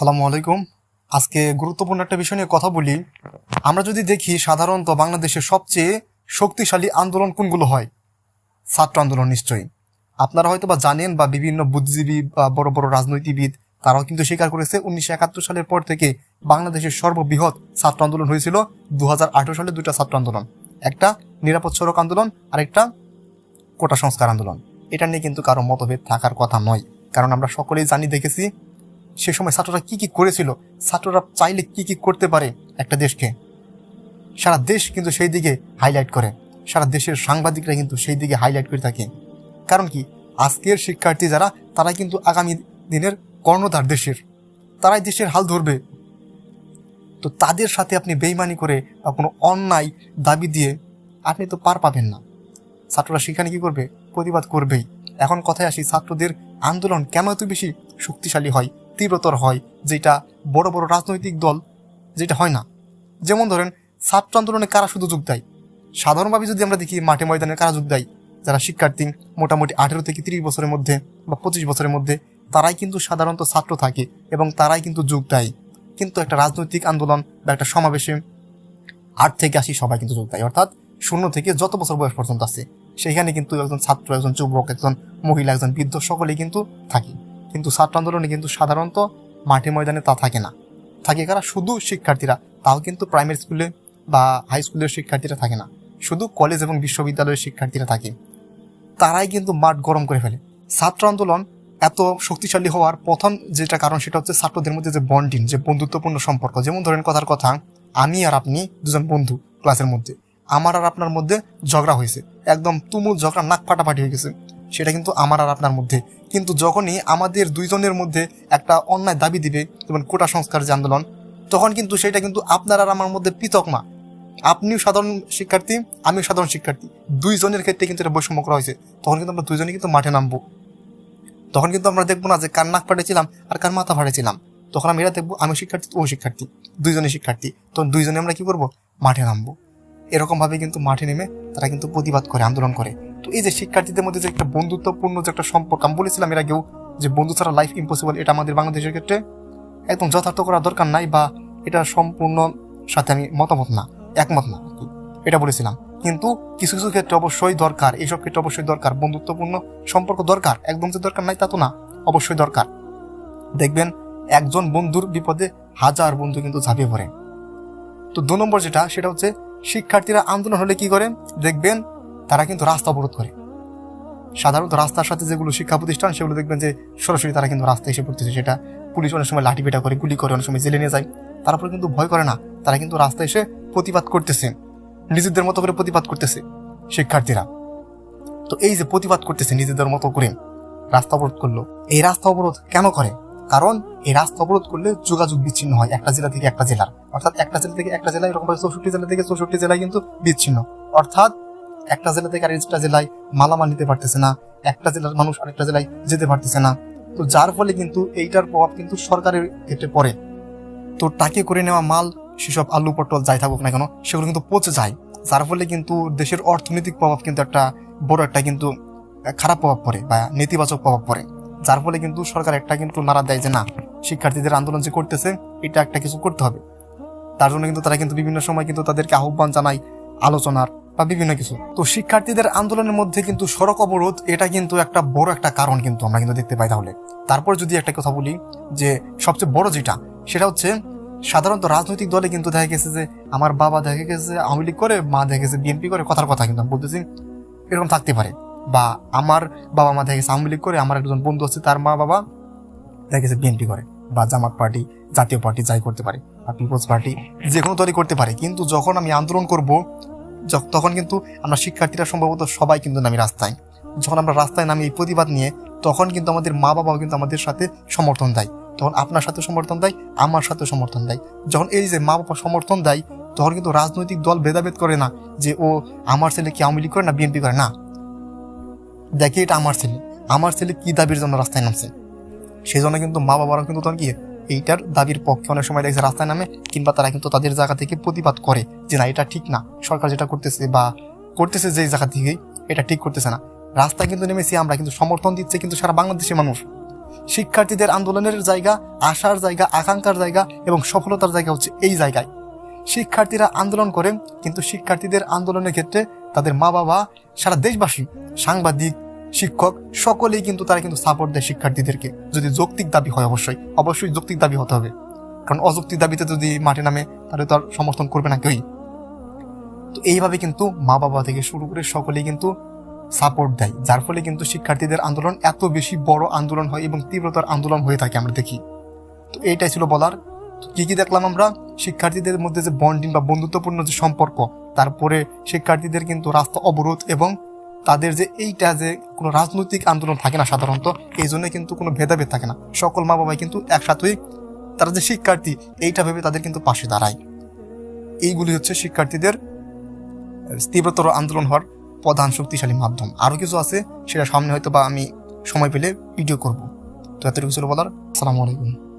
আসসালামু আলাইকুম। আজকে গুরুত্বপূর্ণ একটা বিষয় নিয়ে কথা বলি। আমরা যদি দেখি সাধারণত বাংলাদেশের সবচেয়ে শক্তিশালী আন্দোলন কোনগুলো হয়? ছাত্র আন্দোলন নিশ্চয়ই। আপনারা হয়তো বা জানেন বা বিভিন্ন বুদ্ধিজীবী বা বড় বড় রাজনৈতিকবিদ তারাও কিন্তু স্বীকার করেছে উনিশশো একাত্তর সালের পর থেকে বাংলাদেশের সর্ববৃহৎ ছাত্র আন্দোলন হয়েছিল দু সালে দুটা ছাত্র আন্দোলন। একটা নিরাপদ সড়ক আন্দোলন আর একটা কোটা সংস্কার আন্দোলন। এটা নিয়ে কিন্তু কারও মতভেদ থাকার কথা নয়। কারণ আমরা সকলেই জানি, দেখেছি সে সময় ছাত্ররা কি কি করেছিল? ছাত্ররা চাইলে কি কি করতে পারে একটা দেশকে? সারা দেশ কিন্তু সেই দিকে হাইলাইট করে। সারা দেশের সাংবাদিকরা কিন্তু সেই দিকে হাইলাইট করে থাকে। কারণ কি? আজকের শিক্ষার্থী যারা তারা কিন্তু আগামী দিনের কর্ণধার দেশের। তারাই দেশের হাল ধরবে। তো তাদের সাথে আপনি বেইমানি করে বা কোনো অন্যায় দাবি দিয়ে আপনি তো পার পাবেন না। ছাত্ররা সেখানে কি করবে? প্রতিবাদ করবেই। এখন কথায় আসি, ছাত্রদের আন্দোলন কেন এত বেশি শক্তিশালী হয়? তীব্রতর হয়, যেটা বড় বড় রাজনৈতিক দল, যেটা হয় না। যেমন ধরেন, ছাত্র আন্দোলনে কারা শুধু যোগ দেয়? সাধারণভাবে যদি আমরা দেখি, মাঠে ময়দানে কারা যোগ দেয়? যারা শিক্ষার্থী, মোটামুটি আঠেরো থেকে তিরিশ বছরের মধ্যে বা পঁচিশ বছরের মধ্যে, তারাই কিন্তু সাধারণত ছাত্র থাকে এবং তারাই কিন্তু যোগ দেয়। কিন্তু একটা রাজনৈতিক আন্দোলন বা একটা সমাবেশে আট থেকে আশি সবাই কিন্তু যোগ দেয়। অর্থাৎ শূন্য থেকে যত বছর বয়স পর্যন্ত আছে, সেখানে কিন্তু একজন ছাত্র, একজন যুবক, একজন মহিলা, একজন বৃদ্ধ, সকলেই কিন্তু থাকে। কিন্তু ছাত্র আন্দোলনে কিন্তু সাধারণত মাঠে ময়দানে তা থাকে না। থাকে কারা? শুধু শিক্ষার্থীরা। তাও কিন্তু প্রাইমারি স্কুলে বা হাই স্কুলের শিক্ষার্থীরা থাকে না। শুধু কলেজ এবং বিশ্ববিদ্যালয়ের শিক্ষার্থীরা থাকে। তারাই কিন্তু মাঠ গরম করে ফেলে। ছাত্র আন্দোলন এত শক্তিশালী হওয়ার প্রথম যেটা কারণ সেটা হচ্ছে ছাত্রদের মধ্যে যে বন্ডিং যে বন্ধুত্বপূর্ণ সম্পর্ক। যেমন ধরেন কথার কথা, আমি আর আপনি দুজন বন্ধু ক্লাসের মধ্যে। আমার আর আপনার মধ্যে ঝগড়া হয়েছে। একদম তুমুল ঝগড়া, নাক ফাটাফাটি হয়ে গেছে। সেটা কিন্তু আমার আর আপনার মধ্যে কিন্তু যখনই আমাদের দুইজনের মধ্যে একটা অন্যায় দাবি দিবে, যেমন কোটা সংস্কার যে আন্দোলন, তখন কিন্তু সেটা কিন্তু আপনার আর আমার মধ্যে পৃথক না। আপনিও সাধারণ শিক্ষার্থী, আমিও সাধারণ শিক্ষার্থী। দুইজনের ক্ষেত্রে কিন্তু এটা বৈষম্য করা হয়েছে। তখন কিন্তু আমরা দুইজনে কিন্তু মাঠে নামবো। তখন কিন্তু আমরা দেখব না যে কার নাক ফাটেছিলাম আর কার মাথা ফাটেছিলাম তখন আমি এটা দেখব আমি শিক্ষার্থী, ও শিক্ষার্থী দুইজনে শিক্ষার্থী। তখন দুইজনে আমরা কি করব? মাঠে নামবো। এরকম ভাবে কিন্তু মাঠে নেমে তারা কিন্তু প্রতিবাদ করে, আন্দোলন করে। তো এই যে শিক্ষার্থীদের মধ্যে যে একটা বন্ধুত্বপূর্ণ যে একটা সম্পর্ক, আমি বলেছিলাম এর আগেও যে বন্ধু ছাড়া লাইফ ইম্পসিবল এটা আমাদের বাংলাদেশের ক্ষেত্রে একদম যথার্থ করা দরকার নাই বা এটা সম্পূর্ণ সাথে আমি মতামত না, একমত না এটা বলেছিলাম। কিন্তু কিছু কিছু ক্ষেত্রে অবশ্যই দরকার, এইসব ক্ষেত্রে অবশ্যই দরকার, বন্ধুত্বপূর্ণ সম্পর্ক দরকার, একদম যে দরকার নাই তা তো না, অবশ্যই দরকার। দেখবেন একজন বন্ধুর বিপদে হাজার বন্ধু কিন্তু ঝাঁপিয়ে পড়ে। তো দু নম্বর যেটা, সেটা হচ্ছে শিক্ষার্থীরা আন্দোলন হলে কি করে? দেখবেন তারা কিন্তু রাস্তা অবরোধ করে। সাধারণত রাস্তার সাথে যেগুলো শিক্ষা প্রতিষ্ঠান, সেগুলো দেখবেন যে সরাসরি তারা কিন্তু রাস্তায় এসে পড়তেছে। সেটা পুলিশ অনেক সময় লাঠি পেটা করে, গুলি করে, অনেক সময় জেলে নিয়ে যায়। তারপরে কিন্তু ভয় করে না। তারা কিন্তু রাস্তায় এসে প্রতিবাদ করতেছে। নিজেদের মতো করে প্রতিবাদ করতেছে শিক্ষার্থীরা। তো এই যে প্রতিবাদ করতেছে নিজেদের মতো করে রাস্তা অবরোধ করল, এই রাস্তা অবরোধ কেন করে? কারণ এই রাস্তা অবরোধ করলে যোগাযোগ বিচ্ছিন্ন হয় একটা জেলা থেকে একটা জেলার। অর্থাৎ একটা জেলা থেকে একটা জেলায় এরকম চৌষট্টি জেলা থেকে চৌষট্টি জেলায় কিন্তু বিচ্ছিন্ন। অর্থাৎ একটা জেলা থেকে আরেকটা জেলায় মালামাল নিতে পারতেছে না, একটা জেলার মানুষ আরেকটা জেলায় যেতে পারতেছে না। তো যার ফলে কিন্তু এইটার প্রভাব কিন্তু সরকারের ক্ষেত্রে পড়ে। তো টাকে করে নেওয়া মাল সেসব আলু, পটল যাই থাকুক না কেন, সেগুলো কিন্তু পচে যায়। যার ফলে কিন্তু দেশের অর্থনৈতিক প্রভাব কিন্তু একটা বড় একটা কিন্তু খারাপ প্রভাব পড়ে বা নেতিবাচক প্রভাব পড়ে। যার ফলে কিন্তু সরকার একটা কিন্তু নাড়া দেয় যে না, শিক্ষার্থীদের আন্দোলন যে করতেছে, এটা একটা কিছু করতে হবে। তার জন্য কিন্তু তারা কিন্তু বিভিন্ন সময় কিন্তু তাদেরকে আহ্বান জানায় আলোচনার বা বিভিন্ন কিছু। তো শিক্ষার্থীদের আন্দোলনের মধ্যে কিন্তু সড়ক অবরোধ, এটা কিন্তু একটা বড় একটা কারণ কিন্তু আমরা কিন্তু দেখতে পাই তাহলে। তারপর যদি একটা কথা বলি, যে সবচেয়ে বড় যেটা, সেটা হচ্ছে সাধারণত রাজনৈতিক দলে কিন্তু দেখা গেছে যে আমার বাবা দেখা গেছে আওয়ামী লীগ করে, মা দেখা গেছে বিএনপি করে, কথার কথা কিন্তু আমি বলতেছি, এরকম থাকতে পারে। বা আমার বাবা মা দেখা গেছে আওয়ামী লীগ করে, আমার একজন বন্ধু আছে, তার মা বাবা দেখা গেছে বিএনপি করে, বা জামাত পার্টি, জাতীয় পার্টি যাই করতে পারে, বা পিপলস পার্টি, যে কোনো দলই করতে পারে। কিন্তু যখন আমি আন্দোলন করব তখন কিন্তু আমরা শিক্ষার্থীরা সম্ভবত সবাই কিন্তু নামি রাস্তায়। যখন আমরা রাস্তায় নামি এই প্রতিবাদ নিয়ে, তখন কিন্তু আমাদের মা বাবাও কিন্তু আমাদের সাথে সমর্থন দেয়। তখন আপনার সাথে সমর্থন দেয়, আমার সাথে সমর্থন দেয়। যখন এই যে মা বাবা সমর্থন দেয়, তখন কিন্তু রাজনৈতিক দল ভেদাভেদ করে না যে, ও আমার ছেলে কি আওয়ামী করে না বিএনপি করে? না। দেখি এটা আমার ছেলে। আমার ছেলে কি দাবির জন্য রাস্তায় নামছে? সেই জন্য কিন্তু মা বাবারাও কিন্তু তখন কি এইটার দাবির পক্ষে অনেক সময় দেখছে রাস্তায় নামে কিংবা তারা কিন্তু তাদের জায়গা থেকে প্রতিবাদ করে যে না, এটা ঠিক না। সরকার যেটা করতেছে বা করতেছে যে জায়গা থেকেই এটা ঠিক করতেছে না। রাস্তায় কিন্তু নেমেছি আমরা, কিন্তু সমর্থন দিচ্ছে কিন্তু সারা বাংলাদেশের মানুষ। শিক্ষার্থীদের আন্দোলনের জায়গা, আশার জায়গা, আকাঙ্ক্ষার জায়গা এবং সফলতার জায়গা হচ্ছে এই জায়গায়। শিক্ষার্থীরা আন্দোলন করে, কিন্তু শিক্ষার্থীদের আন্দোলনের ক্ষেত্রে তাদের মা বাবা সারা দেশবাসী, সাংবাদিক শিক্ষক, সকলেই কিন্তু তারা কিন্তু সাপোর্ট দেয় শিক্ষার্থীদেরকে। যদি যৌক্তিক দাবি হয় অবশ্যই অবশ্যই যৌক্তিক দাবি হতে হবে। কারণ অযৌক্তিক দাবিতে যদি মাঠে নামে, তাহলে তো আর সমর্থন করবে না কেউই। তো এইভাবে কিন্তু মা বাবা থেকে শুরু করে সকলেই কিন্তু সাপোর্ট দেয়। যার ফলে কিন্তু শিক্ষার্থীদের আন্দোলন এত বেশি বড় আন্দোলন হয় এবং তীব্রতার আন্দোলন হয়ে থাকে আমরা দেখি। তো এইটাই ছিল বলার। কি কি দেখলাম আমরা? শিক্ষার্থীদের মধ্যে যে বন্ডিং বা বন্ধুত্বপূর্ণ যে সম্পর্ক, তারপরে শিক্ষার্থীদের কিন্তু রাস্তা অবরোধ এবং তাদের যে এইটা যে কোনো রাজনৈতিক আন্দোলন থাকে না সাধারণত, এই জন্য কিন্তু কোনো ভেদাভেদ থাকে না। সকল মা বাবাই কিন্তু একসাথেই তারা যে শিক্ষার্থী, এইটা ভেবে তাদের কিন্তু পাশে দাঁড়ায়। এইগুলি হচ্ছে শিক্ষার্থীদের তীব্রতর আন্দোলন হওয়ার প্রধান শক্তিশালী মাধ্যম। আরও কিছু আছে, সেটা সামনে হয়তো বা আমি সময় পেলে ভিডিও করব। তো এতটুকু ছিল বলার। আসসালামু আলাইকুম।